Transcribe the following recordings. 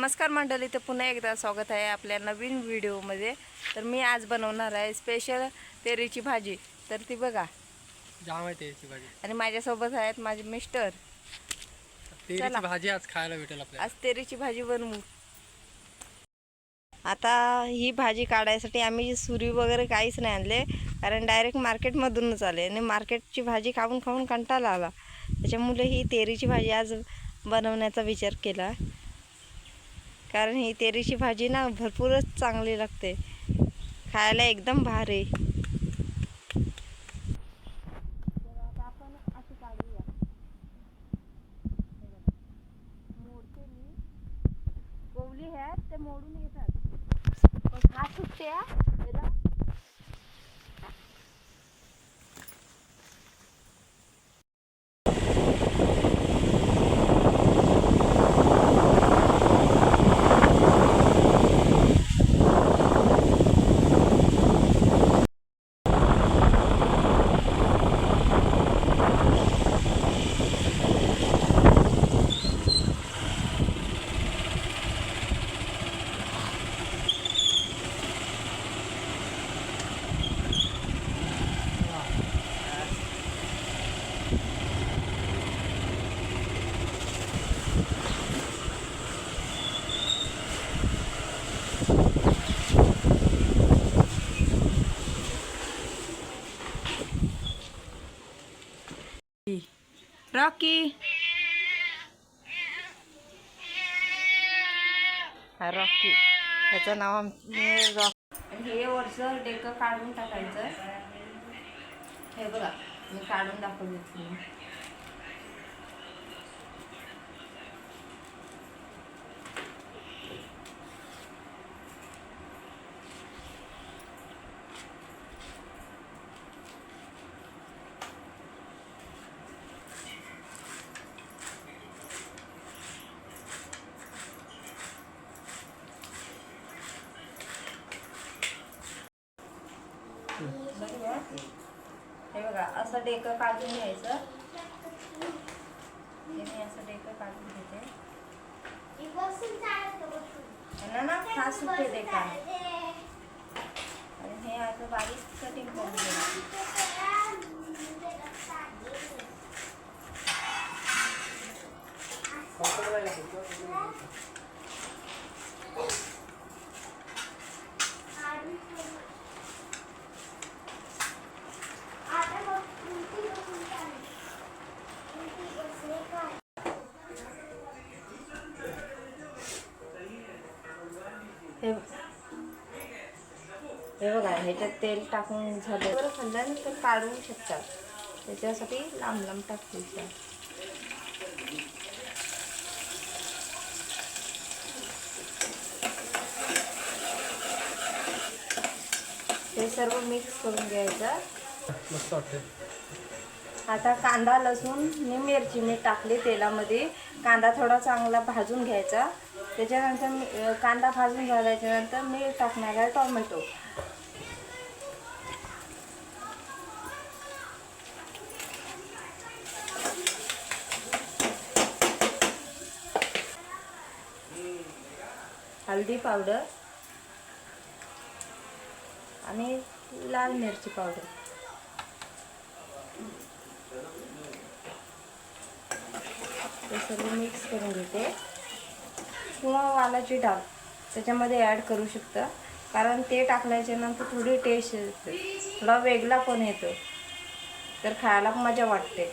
नमस्कार मंडळी तर पुन्हा एकदा स्वागत आहे आपल्या नवीन व्हिडिओमध्ये. तर मी आज बनवणार आहे स्पेशल तेरीची भाजी. तर ती बघा. जाम आहे तेरीची भाजी. आणि माझ्यासोबत आहेत माझे मिस्टर. तेरीची. भाजी आज खायला भेटेल आपल्याला. आज तेरीची भाजी बनवू. आता ही भाजी काढायसाठी आम्ही सुरी वगैरे काहीच नाही आणले. कारण डायरेक्ट मार्केटमधूनच आले. आणि मार्केटची भाजी खाऊन खाऊन कंटाळा आला. त्याच्यामुळे ही तेरीची भाजी आज बनवण्याचा विचार केला. कारण ही तेरीची भाजी ना भरपूरच चांगली लागते. खायला एकदम भारी. मोडते मी. कोवली आहेत ते मोडून येतात पण हा सुट्टे रॉकी हा रॉकी ह्याचं नाव आम्ही हे वरचं डेकं काढून टाकायचं. हे बघा मी काढून दाखवली हे बघा असं डेकं काढून घ्यायचं. हे मी असं डेकं काढून घेते. ना खास सुटे डेका आणि हे असं बारीक कटिंग करून घ्यायचं. हे हे बघा ह्याच्यात तेल टाकून झालं बरं खाल्ल्यानंतर काढू शकतात त्याच्यासाठी लांब लांब टाकायचं हे सर्व मिक्स करून घ्यायचं. मस्त वाटतं आता कांदा लसूण आणि मिरची मी टाकली तेलामध्ये. कांदा थोडा चांगला भाजून घ्यायचा. त्याच्यानंतर मी कांदा भाजून झाल्याच्यानंतर मी टाकणार आहे टोमॅटो. हळदी पावडर आणि लाल मिरची पावडर. ते सर्व मिक्स करून घेते. किंवा वालाची डाळ त्याच्यामध्ये ॲड करू शकतं. कारण ते टाकल्याच्या नंतर थोडी टेस्ट येते. थोडा वेगळा पण येतो. तर खायला मजा वाटते.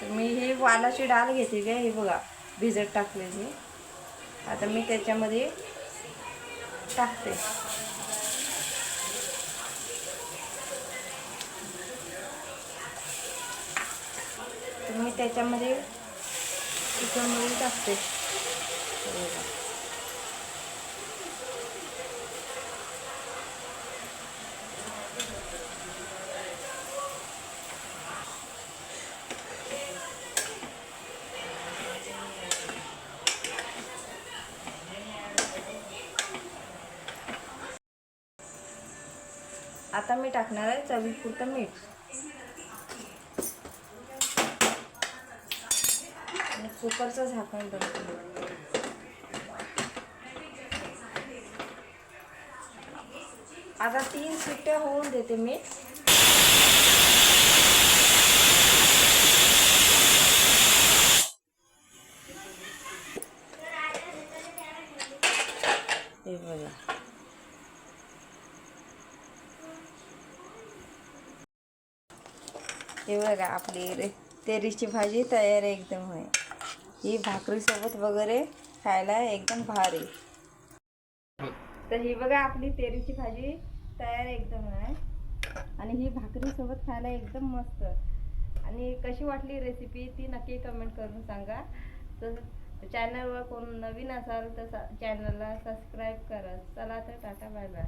तर मी ही वालाची डाळ घेते काय हे बघा भिजत टाकलेली. आता मी त्याच्यामध्ये टाकते. तर मी त्याच्यामध्ये चिकनमध्ये टाकते आता मी टाकणार आहे चवीपुरतं मीठ. कुकरचं झाकण बनतो आता तीन सुट्ट्या होऊन देते मी. हे बघा. हे बघा आपली तेरीची भाजी तयार एकदम आहे. ही भाकरीसोबत वगैरे खायला एकदम भारी. तर ही बघा आपली तेरीची भाजी तयार एकदम आहे. आणि ही भाकरीसोबत खायला एकदम मस्त. आणि कशी वाटली रेसिपी ती नक्की कमेंट करून सांगा. तर चॅनलवर कोण नवीन असाल तर चॅनलला सबस्क्राईब करा. चला तर टाटा बाय बाय